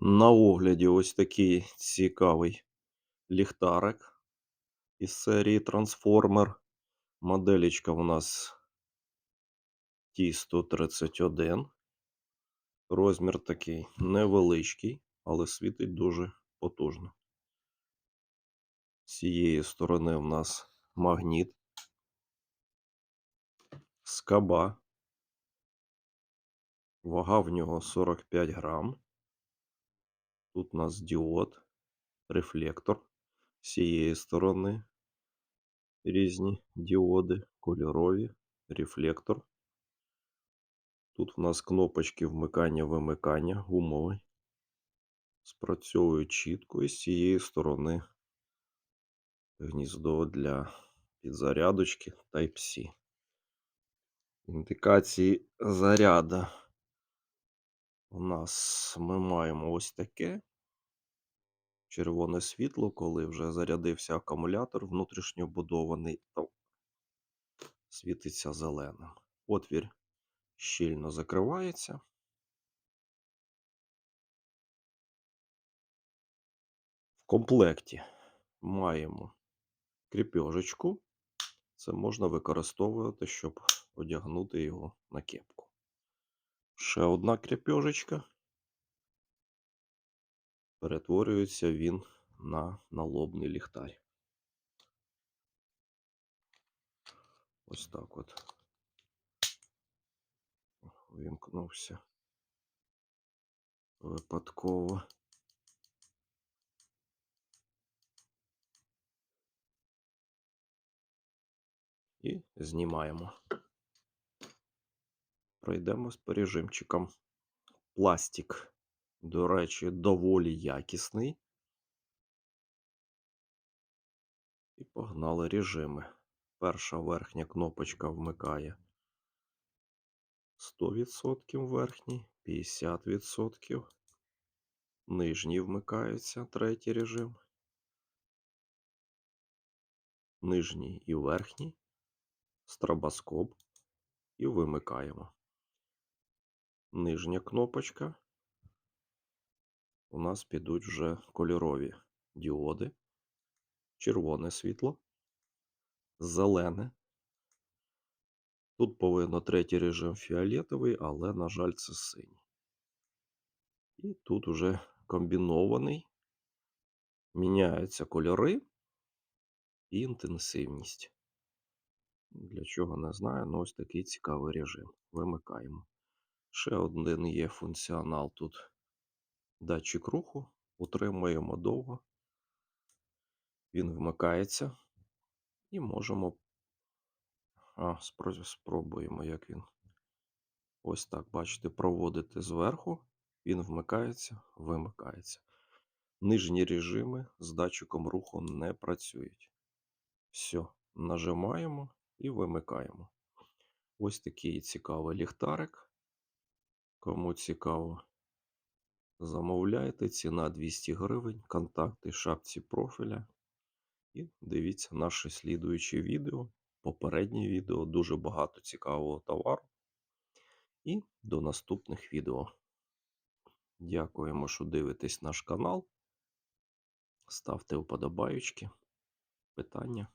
На огляді ось такий цікавий ліхтарик із серії Transformer. Моделечка у нас T131. Розмір такий невеличкий, але світить дуже потужно. З цієї сторони в нас магніт. Скаба. Вага в нього 45 грам. Тут у нас діод, рефлектор з цієї сторони. Різні діоди, кольорові, рефлектор. Тут в нас кнопочки вмикання-вимикання, гумовий. Спрацьовує чітко і з цієї сторони гніздо для підзарядочки Type-C. Індикації заряда у нас ми маємо ось таке. Червоне світло, коли вже зарядився акумулятор внутрішньобудований, світиться зеленим. Отвір щільно закривається. В комплекті маємо кріпежечку. Це можна використовувати, щоб одягнути його на кепку. Ще одна кріпежечка. Перетворюється він на налобний ліхтар. Ось так от. Вимкнувся випадково. І знімаємо. Пройдемо по режимчикам. Пластик, до речі, доволі якісний. І погнали режими. Перша верхня кнопочка вмикає 100% верхній, 50%. Нижній вмикається третій режим. Нижній і верхній. Стробоскоп. І вимикаємо. Нижня кнопочка. У нас підуть вже кольорові діоди. Червоне світло. Зелене. Тут повинно третій режим фіолетовий, але, на жаль, це синій. І тут уже комбінований. Міняються кольори і інтенсивність. Для чого не знаю, але ось такий цікавий режим. Вимикаємо. Ще один є функціонал тут. Датчик руху. Утримуємо довго. Він вмикається. І можемо. А, спробуємо, як він. Ось так, бачите, проводити зверху. Він вмикається, вимикається. Нижні режими з датчиком руху не працюють. Все, нажимаємо і вимикаємо. Ось такий цікавий ліхтарик. Кому цікаво, замовляйте. Ціна 200 гривень, контакти шапці профіля. І дивіться наше слідуюче відео. Попереднє відео дуже багато цікавого товару. І до наступних відео. Дякуємо, що дивитесь наш канал. Ставте вподобайки, питання.